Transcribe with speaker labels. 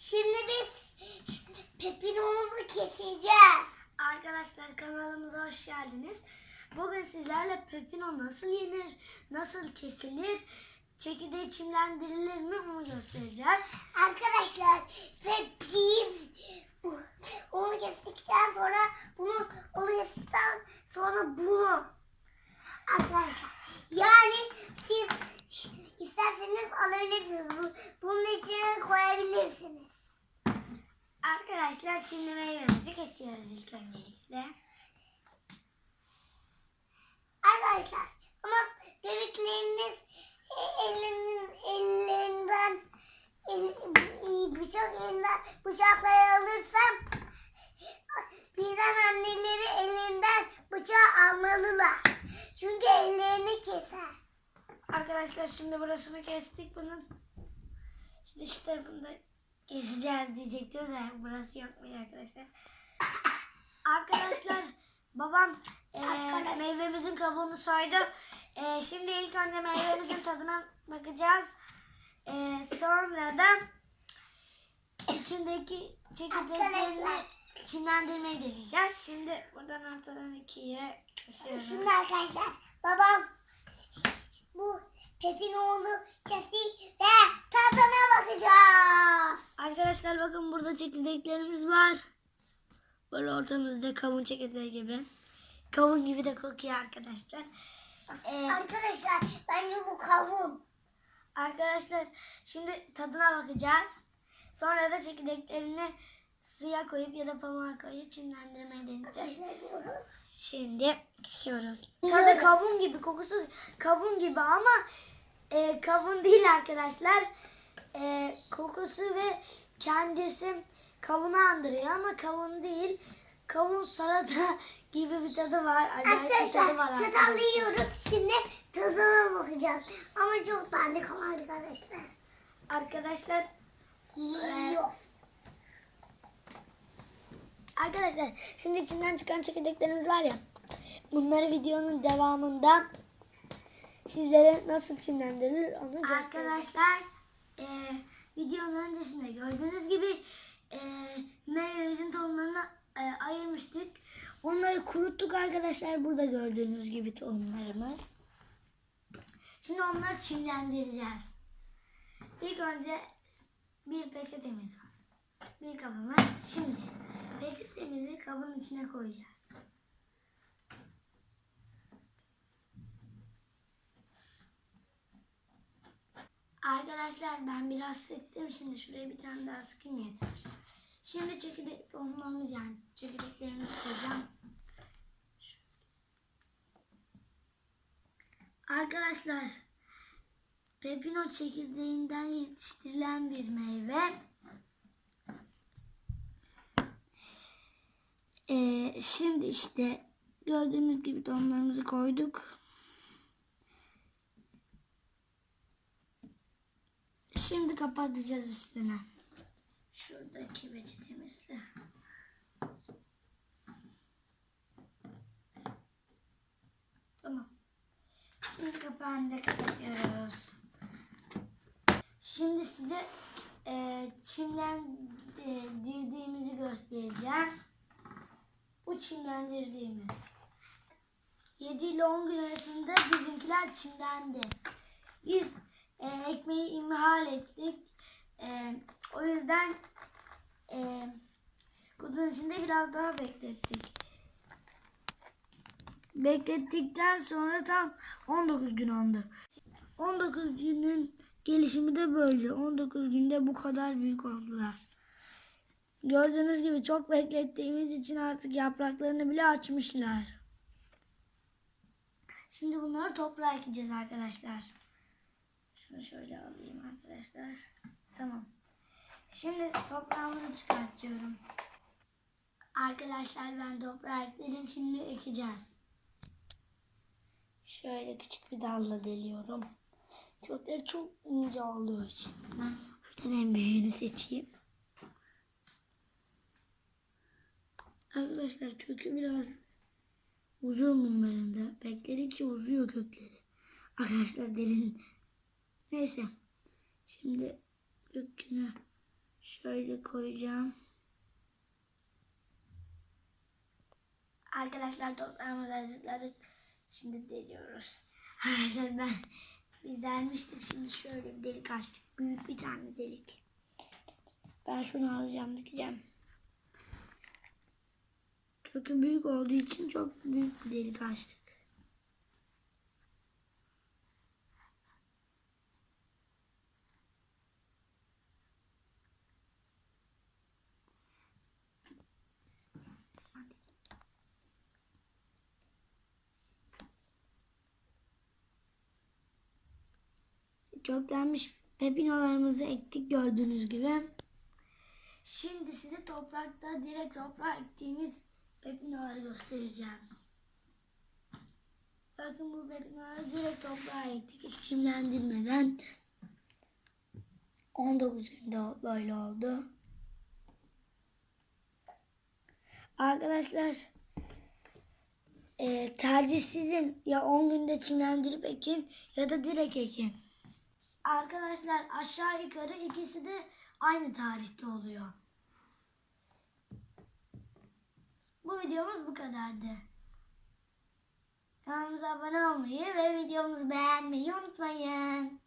Speaker 1: Şimdi biz pepinomuzu keseceğiz.
Speaker 2: Arkadaşlar kanalımıza hoş geldiniz. Bugün sizlerle pepino nasıl yenir, nasıl kesilir, çekirdeği çimlendirilir mi onu göstereceğiz.
Speaker 1: Arkadaşlar ve biz onu kestikten sonra bunu onu kestikten sonra bunu arkadaşlar yani siz isterseniz alabilirsiniz. Bu, bunun içine koyabilirsiniz.
Speaker 2: Arkadaşlar şimdi meyvemizi kesiyoruz ilk öncelikle.
Speaker 1: Arkadaşlar ama bebekleriniz e, elinin, ellerinden el- bıçak elinden bıçakları alırsam birden anneleri elinden bıçağı almalılar. Çünkü ellerini keser.
Speaker 2: Arkadaşlar şimdi burasını kestik bunun. Şimdi şu tarafını da keseceğiz diyecektim de burası yokmuş arkadaşlar. Arkadaşlar babam e, meyvemizin kabuğunu soydu. E, şimdi ilk önce meyvemizin tadına bakacağız. E, sonra da içindeki çekirdeklerini
Speaker 1: Arkadaşlar.
Speaker 2: çimlendirmeyi deneyeceğiz. Şimdi buradan ortadan ikiye kesiyoruz.
Speaker 1: Şimdi arkadaşlar babam bu kesti ve tadına bakacağız.
Speaker 2: Arkadaşlar bakın burada çekirdeklerimiz var. Böyle ortamızda kavun çekirdeği gibi. Kavun gibi de kokuyor arkadaşlar. Ee,
Speaker 1: Arkadaşlar bence bu kavun.
Speaker 2: arkadaşlar şimdi tadına bakacağız. Sonra da çekirdeklerini suya koyup ya da pamuğa koyup çimlendirmeyi deneyeceğiz. Şimdi kesiyoruz. Tadı kavun gibi, kokusu kavun gibi ama e, kavun değil arkadaşlar. E, kokusu ve kendisi kavunu andırıyor ama kavun değil. Kavun salata gibi bir tadı var. Acayip bir tadı var
Speaker 1: Arkadaşlar çatalla yiyoruz. Şimdi tadına bakacağız. Ama çok dandik ama arkadaşlar.
Speaker 2: Arkadaşlar,
Speaker 1: Yiyoruz.
Speaker 2: arkadaşlar şimdi içinden çıkan çekirdeklerimiz var ya. Bunları videonun devamında sizlere nasıl çimlendirilir onu göstereceğim. Arkadaşlar e, videonun öncesinde gördüğünüz gibi e, meyvemizin tohumlarını e, ayırmıştık. Onları kuruttuk arkadaşlar. Burada gördüğünüz gibi tohumlarımız. Şimdi onları çimlendireceğiz. İlk önce bir peçetemiz var. Bir kabımız. Şimdi peçetemizi kabın içine koyacağız. Arkadaşlar ben biraz sıktım. Şimdi şuraya bir tane daha sıkayım yeter. Şimdi çekirdek tohumlarımız yani çekirdeklerimizi koyacağım. Arkadaşlar pepino çekirdeğinden yetiştirilen bir meyve. Ee, şimdi işte gördüğünüz gibi tohumlarımızı koyduk. Şimdi kapatacağız üstüne. Şuradaki peçetemizle. Tamam. Şimdi kapağını da kapatıyoruz. Şimdi size e, çimlendirdiğimizi göstereceğim. Bu çimlendirdiğimiz. 7 ile 10 gün arasında bizimkiler çimlendi. Biz e, ekmeği imhal ettik. E, o yüzden e, kutunun içinde biraz daha beklettik. Beklettikten sonra tam 19 gün oldu. 19 günün gelişimi de böyle. 19 günde bu kadar büyük oldular. Gördüğünüz gibi çok beklettiğimiz için artık yapraklarını bile açmışlar. Şimdi bunları toprağa ekeceğiz arkadaşlar. Şunu şöyle alayım arkadaşlar. Tamam. Şimdi toprağımızı çıkartıyorum. Arkadaşlar ben toprağa ekledim. Şimdi ekeceğiz. Şöyle küçük bir dalla deliyorum. Kökleri çok ince olduğu için. Buradan en büyüğünü seçeyim. Arkadaşlar kökü biraz uzun bunların da. Bekledikçe uzuyor kökleri. Arkadaşlar derin. Neyse. Şimdi kökünü Şöyle koyacağım. Arkadaşlar toprağımızı hazırladık. Şimdi deliyoruz. Arkadaşlar ben biz delmiştik. Şimdi şöyle bir delik açtık. Büyük bir tane delik. Ben şunu alacağım dikeceğim. Çünkü büyük olduğu için çok büyük bir delik açtık. Köklenmiş pepinolarımızı ektik gördüğünüz gibi. Şimdi size toprakta direkt toprağa ektiğimiz pepinoları göstereceğim. Bakın bu pepinoları direkt toprağa ektik hiç çimlendirmeden. 19 günde böyle oldu. Arkadaşlar e, tercih sizin ya 10 günde çimlendirip ekin ya da direkt ekin. Arkadaşlar aşağı yukarı ikisi de aynı tarihte oluyor. Bu videomuz bu kadardı. Kanalımıza abone olmayı ve videomuzu beğenmeyi unutmayın.